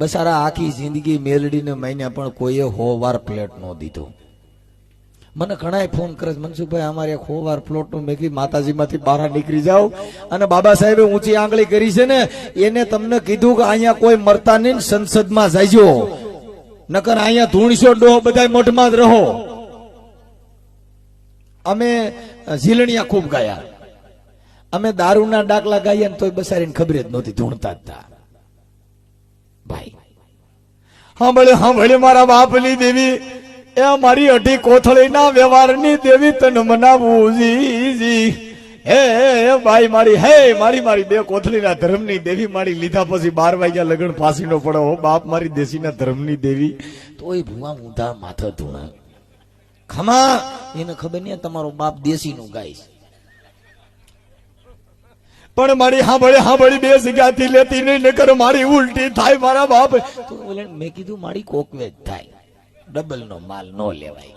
બસારા આખી જિંદગી મેલડીને મહિને પણ કોઈએ હો વાર પ્લેટ નો દીધો. મને ઘણાય ફોન કરે છે, મનસુખભાઈ, અમારે એક હોવાર પ્લોટનું મેં કીધું માતાજીમાંથી બહાર નીકળી જાવ અને બાબા સાહેબે ઊંચી આંગળી કરી છે ને, એને તમને કીધું કે અહીંયા કોઈ મરતા નહીં સંસદમાં જાયજો નકર અહીંયા ધૂણશો ડો બધા મઠમાં જ રહો. અમે ઝીલણિયા ખૂબ ગાયા. અમે દારૂના ડાકલા ગાયા ને તોય બસારીને ખબર જ નહોતી, ધૂણતા જ તા ભાઈ સાંભળે સાંભળે મારા બાપની દેવી. એ મારી અઢી કોથળીના વ્યવહારની દેવી તને મનાવું જી હે ભાઈ મારી, હે, મારી મારી બે કોથળીના ધર્મની દેવી મારી લીધા પછી બાર વાગ્યા લગન ફાંસીનો પડો. હો, બાપ મારી દેશીના ધર્મની દેવી. તોય ભૂવા ઊંધા માથા ધૂણા. ખમા, એને ખબર નહીં તમારો બાપ દેશીનું ગાય પણ મારી હાંભળે, હાંભળી બે જગ્યાથી લેતી નહીં, નકર મારી ઉલટી થાય મારા બાપ. તો બોલે મેં કીધું મારી કોકવેજ થાય. ડબલ નો માલ નો લેવાય.